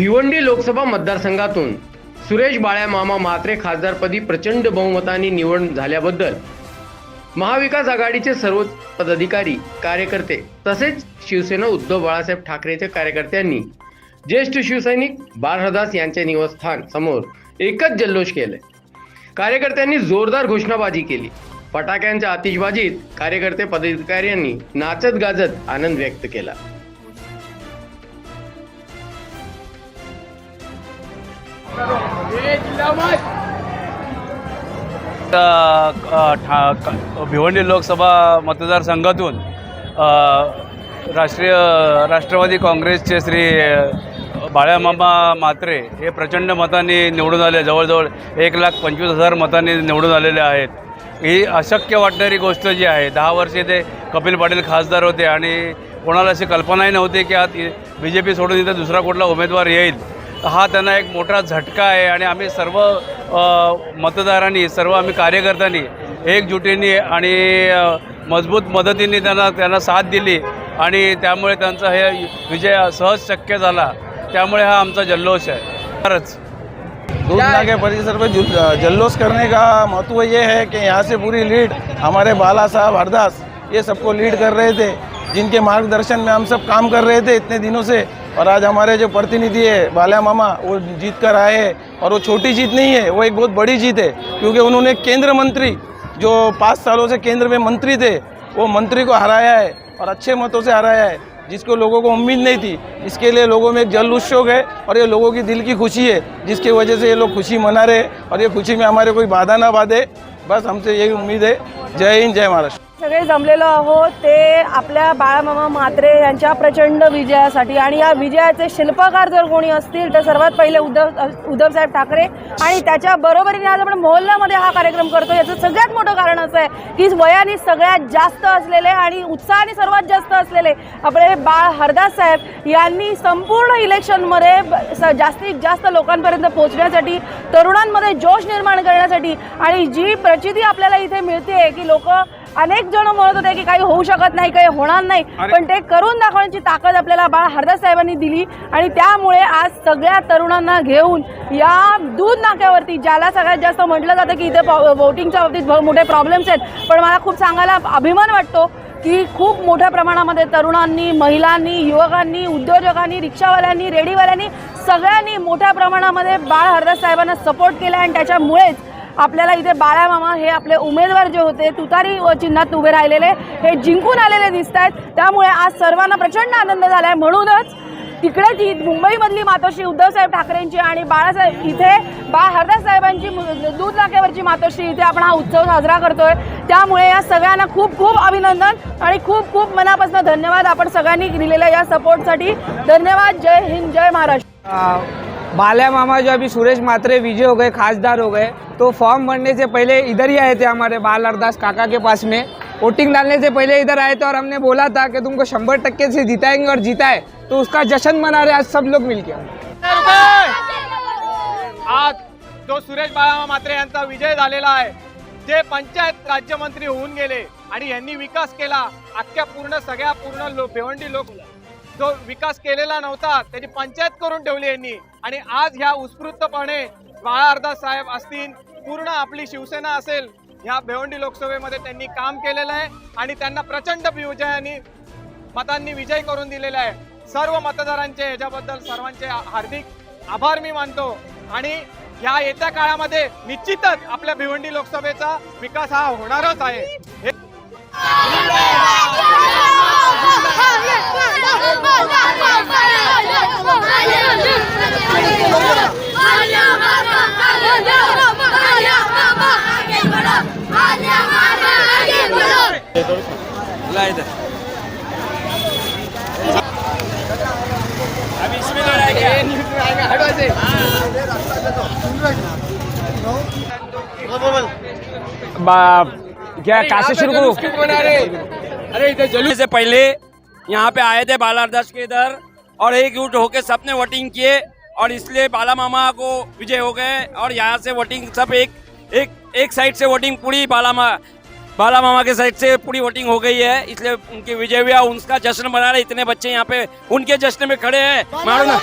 भिवंडी लोकसभा मतदारसंघातून सुरेश बाळ्या मामा म्हात्रे खासदारपदी प्रचंड बहुमताने निवड झाल्याबद्दल महाविकास आघाडीचे सर्व पदाधिकारी कार्यकर्ते तसेच शिवसेना उद्धव बाळासाहेब ठाकरेच्या कार्यकर्त्यांनी ज्येष्ठ शिवसैनिक बाळहरदास यांच्या निवासस्थान समोर एकच जल्लोष केले कार्यकर्त्यांनी जोरदार घोषणाबाजी केली. फटाक्यांच्या आतिषबाजीत कार्यकर्ते पदाधिकाऱ्यांनी नाचत गाजत आनंद व्यक्त केला. ठा- भिवंडी लोकसभा मतदारसंघातून राष्ट्रीय राष्ट्रवादी काँग्रेसचे श्री बाळ्यामामा म्हात्रे हे प्रचंड मतांनी निवडून आले. जवळजवळ एक लाख पंचवीस हजार मतांनी निवडून आलेले आहेत. ही अशक्य वाटणारी गोष्ट जी आहे दहा वर्षे ते कपिल पाटील खासदार होते आणि कोणाला अशी कल्पनाही नव्हती की आज बी जे पी सोडून इथं दुसरा कुठला उमेदवार येईल. हा त्यांना एक मोठा झटका आहे आणि आम्ही सर्व मतदारांनी सर्व आम्ही कार्यकर्त्यांनी एकजुटीने आणि मजबूत मदतीने त्यांना त्यांना साथ दिली आणि त्यामुळे त्यांचा हे विजय सहज शक्य झाला. त्यामुळे हा आमचा जल्लोष आहे. खरंच. दूधना के परिसर पे जल्लोष करने का महत्त्व ये है कि यहाँ से पूरी लीड हमारे बाला साहब हरदास ये सबको लीड कर रहे थे जिनके मार्गदर्शन में हम सब काम कर रहे थे इतने दिनों से। और आज हमारे जो प्रतिनिधि है, बाल्या मामा, वो जीत कर आए हैं और वो छोटी जीत नहीं है, वो एक बहुत बड़ी जीत है, क्योंकि उन्होंने केंद्र मंत्री, जो पाँच सालों से केंद्र में मंत्री थे, वो मंत्री को हराया है और अच्छे मतों से हराया है, जिसको लोगों को उम्मीद नहीं थी। इसके लिए लोगों में एक जल उत्सव है और ये लोगों की दिल की खुशी है, जिसकी वजह से ये लोग खुशी मना रहे और ये खुशी में हमारे कोई बाधा ना बाधे। बस हमसे यही उम्मीद है। जय हिंद, जय महाराष्ट्र। सगळे जमलेलो आहोत ते आपल्या बाळामामा म्हात्रे यांच्या प्रचंड विजयासाठी. आणि या विजयाचे शिल्पकार जर कोणी असतील तर सर्वात पहिले उद्धव उद्धवसाहेब ठाकरे. आणि त्याच्या बरोबरीने आज आपण मोहल्ल्यामध्ये हा कार्यक्रम करतो याचं सगळ्यात मोठं कारण असं आहे की वयाने सगळ्यात जास्त असलेले आणि उत्साहाने सर्वात जास्त असलेले आपले बाळ हरदास साहेब यांनी संपूर्ण इलेक्शनमध्ये स- जास्तीत जास्त लोकांपर्यंत पोहोचण्यासाठी तरुणांमध्ये जोश निर्माण करण्यासाठी आणि जी प्रचिती आपल्याला इथे मिळते की लोक अनेक जण म्हणत होते की काही होऊ शकत नाही काही होणार नाही. पण ते करून दाखवण्याची ताकद आपल्याला बाळा हरदास साहेबांनी दिली आणि त्यामुळे आज सगळ्या तरुणांना घेऊन या दूध नाक्यावरती ज्याला सगळ्यात जास्त म्हटलं जातं की इथे वोटिंगच्या बाबतीत मोठे प्रॉब्लेम्स आहेत. पण मला खूप सांगायला अभिमान वाटतो की खूप मोठ्या प्रमाणामध्ये तरुणांनी महिलांनी युवकांनी उद्योजकांनी रिक्षावाल्यांनी रेडीवाल्यांनी सगळ्यांनी मोठ्या प्रमाणामध्ये बाळ हरदास साहेबांना सपोर्ट केला आणि त्याच्यामुळेच आपल्याला इथे बाळामामा हे आपले उमेदवार जे होते तुतारी व चिन्हात उभे राहिलेले हे जिंकून आलेले दिसत आहेत त्यामुळे आज सर्वांना प्रचंड आनंद झाला आहे म्हणूनच तिकडे ती मुंबईमधली मातोश्री उद्धवसाहेब ठाकरेंची आणि बाळासाहेब इथे बा हरदास साहेबांची दूध नाक्यावरची मातोश्री इथे आपण हा उत्सव साजरा करतोय. त्यामुळे या सगळ्यांना खूप खूप अभिनंदन आणि खूप खूप मनापासून धन्यवाद आपण सगळ्यांनी दिलेल्या या सपोर्टसाठी धन्यवाद. जय हिंद. जय महाराष्ट्र. बाल्या मामा जो अभी सुरेश मात्रे विजय हो गए खासदार हो गए तो फॉर्म भरने से पहले इधर ही आए थे हमारे बाल अरदास काका के पास में। वोटिंग डालने से पहले इधर आए थे और हमने बोला था कि तुमको शंबर टक्के से जिताएंगे और जिताए तो उसका जश्न मना रहे आज सब लोग मिलके। आज जो सुरेश बाळामा मात्रे यांचा विजय झालेला आहे जे पंचायत राज्यमंत्री होऊन गेले आणि यांनी विकास केला अख्ख्या पूर्ण सगळ्या पूर्ण लो भिवंडी लोक जो विकास केलेला नव्हता त्याची पंचायत करून ठेवली यांनी. आणि आज ह्या उत्स्फूर्तपणे बाळा अरदास साहेब असतील पूर्ण आपली शिवसेना असेल ह्या भिवंडी लोकसभेमध्ये त्यांनी काम केलेलं आहे आणि त्यांना प्रचंड विजयाने मतांनी विजय करून दिलेला आहे. सर्व मतदारांचे ह्याच्याबद्दल सर्वांचे हार्दिक आभार मी मानतो. आणि या येत्या काळामध्ये निश्चितच आपल्या भिवंडी लोकसभेचा विकास हा होणारच आहे. क्या कैसे शुरू करूँ? जलूस से पहले यहाँ पे आए थे बालारदास के इधर और एक जुट होके सबने वोटिंग किए और इसलिए बाला मामा को विजय हो गए और यहाँ से वोटिंग सब एक एक एक साइड से वोटिंग पूरी बाला मा बाला मामा के साइड से पूरी वोटिंग हो गई है इसलिए उनकी विजय हुआ उनका जश्न मना रहे इतने बच्चे यहाँ पे उनके जश्न में खड़े हैं। मारो ना